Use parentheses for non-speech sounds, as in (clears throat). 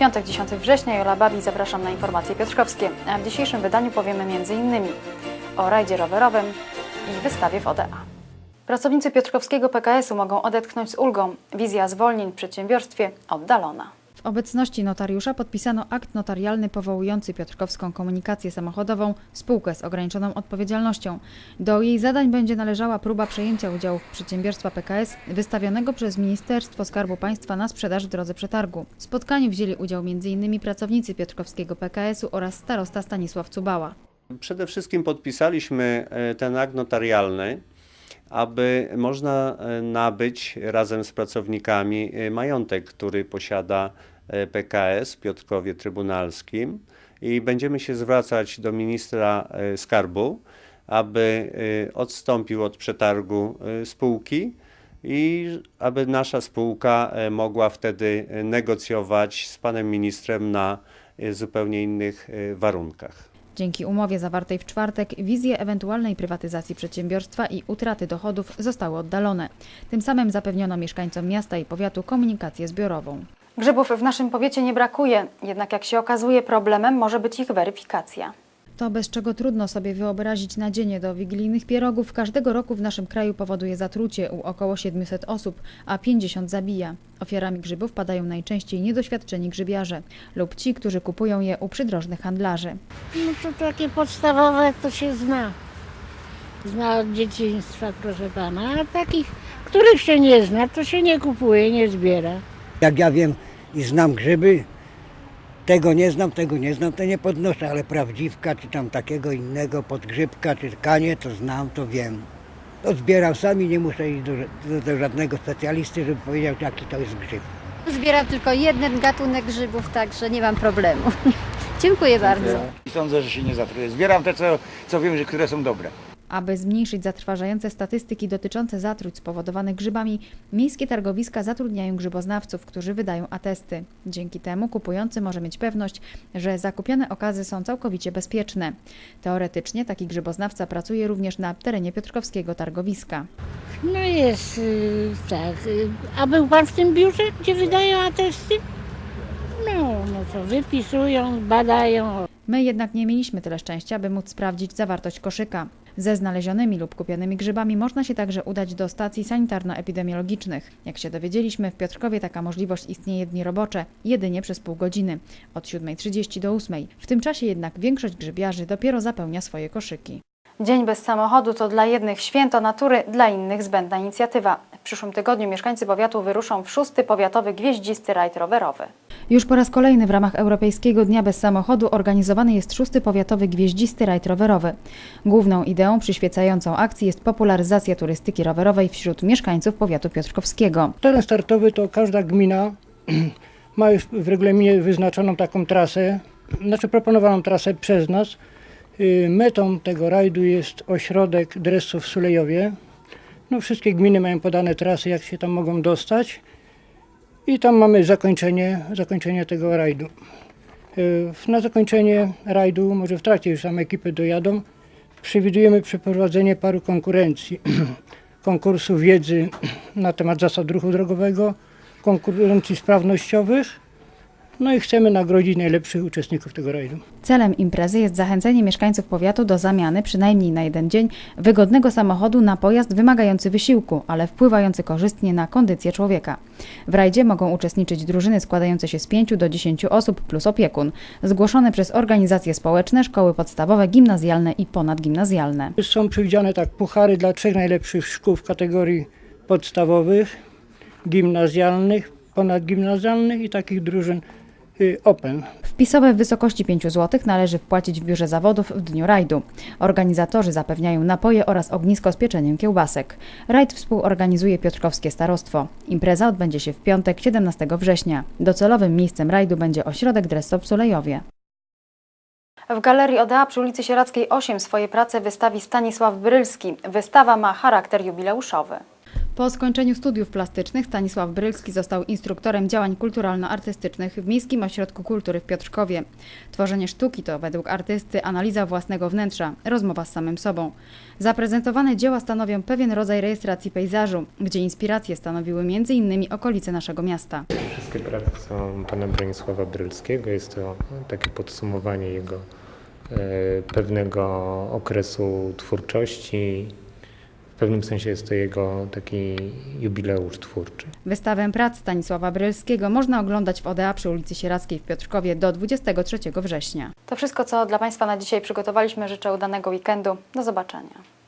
Piątek 10 września, Jola Babi, zapraszam na informacje piotrkowskie. A w dzisiejszym wydaniu powiemy m.in. o rajdzie rowerowym i wystawie w ODA. Pracownicy piotrkowskiego PKS-u mogą odetchnąć z ulgą. Wizja zwolnień w przedsiębiorstwie oddalona. W obecności notariusza podpisano akt notarialny powołujący Piotrkowską Komunikację Samochodową, spółkę z ograniczoną odpowiedzialnością. Do jej zadań będzie należała próba przejęcia udziałów przedsiębiorstwa PKS wystawionego przez Ministerstwo Skarbu Państwa na sprzedaż w drodze przetargu. W spotkaniu wzięli udział m.in. pracownicy Piotrkowskiego PKS-u oraz starosta Stanisław Cubała. Przede wszystkim podpisaliśmy e, ten akt notarialny, aby można e, nabyć razem z pracownikami e, majątek, który posiada e, PKS w Piotrkowie Trybunalskim i będziemy się zwracać do ministra skarbu, aby odstąpił od przetargu spółki i aby nasza spółka mogła wtedy negocjować z panem ministrem na zupełnie innych warunkach. Dzięki umowie zawartej w czwartek wizje ewentualnej prywatyzacji przedsiębiorstwa i utraty dochodów zostały oddalone. Tym samym zapewniono mieszkańcom miasta i powiatu komunikację zbiorową. Grzybów w naszym powiecie nie brakuje, jednak jak się okazuje problemem może być ich weryfikacja. To, bez czego trudno sobie wyobrazić nadzienie do wigilijnych pierogów, każdego roku w naszym kraju powoduje zatrucie u około 700 osób, a 50 zabija. Ofiarami grzybów padają najczęściej niedoświadczeni grzybiarze lub ci, którzy kupują je u przydrożnych handlarzy. No to takie podstawowe to się zna. Zna od dzieciństwa, proszę pana. A takich, których się nie zna, to się nie kupuje, nie zbiera. Jak ja wiem i znam grzyby, tego nie znam, tego nie znam, to nie podnoszę, ale prawdziwka, czy tam takiego innego podgrzybka, czy kanie, to znam, to wiem. To zbieram sami, nie muszę iść do, do, do żadnego specjalisty, żeby powiedział, jaki to jest grzyb. Zbieram tylko jeden gatunek grzybów, także nie mam problemu. (laughs) Dziękuję bardzo. I sądzę, że się nie zatruję. Zbieram te, co, co wiem, że które są dobre. Aby zmniejszyć zatrważające statystyki dotyczące zatruć spowodowanych grzybami, miejskie targowiska zatrudniają grzyboznawców, którzy wydają atesty. Dzięki temu kupujący może mieć pewność, że zakupione okazy są całkowicie bezpieczne. Teoretycznie taki grzyboznawca pracuje również na terenie piotrkowskiego targowiska. No jest y, tak. A był pan w tym biurze, gdzie wydają atesty? No, no to wypisują, badają. My jednak nie mieliśmy tyle szczęścia, by móc sprawdzić zawartość koszyka. Ze znalezionymi lub kupionymi grzybami można się także udać do stacji sanitarno-epidemiologicznych. Jak się dowiedzieliśmy, w Piotrkowie taka możliwość istnieje dni robocze, jedynie przez pół godziny, od 7.30 do 8.00. W tym czasie jednak większość grzybiarzy dopiero zapełnia swoje koszyki. Dzień bez samochodu to dla jednych święto natury, dla innych zbędna inicjatywa. W przyszłym tygodniu mieszkańcy powiatu wyruszą w szósty powiatowy gwieździsty rajd rowerowy. Już po raz kolejny w ramach Europejskiego Dnia Bez Samochodu organizowany jest szósty powiatowy gwieździsty rajd rowerowy. Główną ideą przyświecającą akcji jest popularyzacja turystyki rowerowej wśród mieszkańców powiatu piotrkowskiego. Teren startowy to każda gmina (clears throat) ma już w regulaminie wyznaczoną taką trasę, znaczy proponowaną trasę przez nas. Y, Metą tego rajdu jest ośrodek Dressów w Sulejowie. No, wszystkie gminy mają podane trasy, jak się tam mogą dostać. I tam mamy zakończenie, zakończenie tego rajdu. Y, Na zakończenie rajdu, może w trakcie już same ekipy dojadą, przewidujemy przeprowadzenie paru konkurencji. (clears throat) konkursu wiedzy na temat zasad ruchu drogowego, konkurencji sprawnościowych. No i chcemy nagrodzić najlepszych uczestników tego rajdu. Celem imprezy jest zachęcenie mieszkańców powiatu do zamiany, przynajmniej na jeden dzień, wygodnego samochodu na pojazd wymagający wysiłku, ale wpływający korzystnie na kondycję człowieka. W rajdzie mogą uczestniczyć drużyny składające się z 5 do 10 osób plus opiekun, zgłoszone przez organizacje społeczne, szkoły podstawowe, gimnazjalne i ponadgimnazjalne. Są przewidziane tak puchary dla trzech najlepszych szkół w kategorii podstawowych, gimnazjalnych, ponadgimnazjalnych i takich drużyn open. Wpisowe w wysokości 5 zł należy wpłacić w biurze zawodów w dniu rajdu. Organizatorzy zapewniają napoje oraz ognisko z pieczeniem kiełbasek. Rajd współorganizuje Piotrkowskie Starostwo. Impreza odbędzie się w piątek 17 września. Docelowym miejscem rajdu będzie ośrodek Dressop w Sulejowie. W Galerii ODA przy ulicy Sieradzkiej 8 swoje prace wystawi Stanisław Brylski. Wystawa ma charakter jubileuszowy. Po skończeniu studiów plastycznych Stanisław Brylski został instruktorem działań kulturalno-artystycznych w Miejskim Ośrodku Kultury w Piotrkowie. Tworzenie sztuki to według artysty analiza własnego wnętrza, rozmowa z samym sobą. Zaprezentowane dzieła stanowią pewien rodzaj rejestracji pejzażu, gdzie inspiracje stanowiły m.in. okolice naszego miasta. Wszystkie prace są pana Bronisława Brylskiego. Jest to takie podsumowanie jego e, pewnego okresu twórczości. W pewnym sensie jest to jego taki jubileusz twórczy. Wystawę prac Stanisława Brylskiego można oglądać w ODA przy ulicy Sieradzkiej w Piotrkowie do 23 września. To wszystko, co dla Państwa na dzisiaj przygotowaliśmy. Życzę udanego weekendu. Do zobaczenia.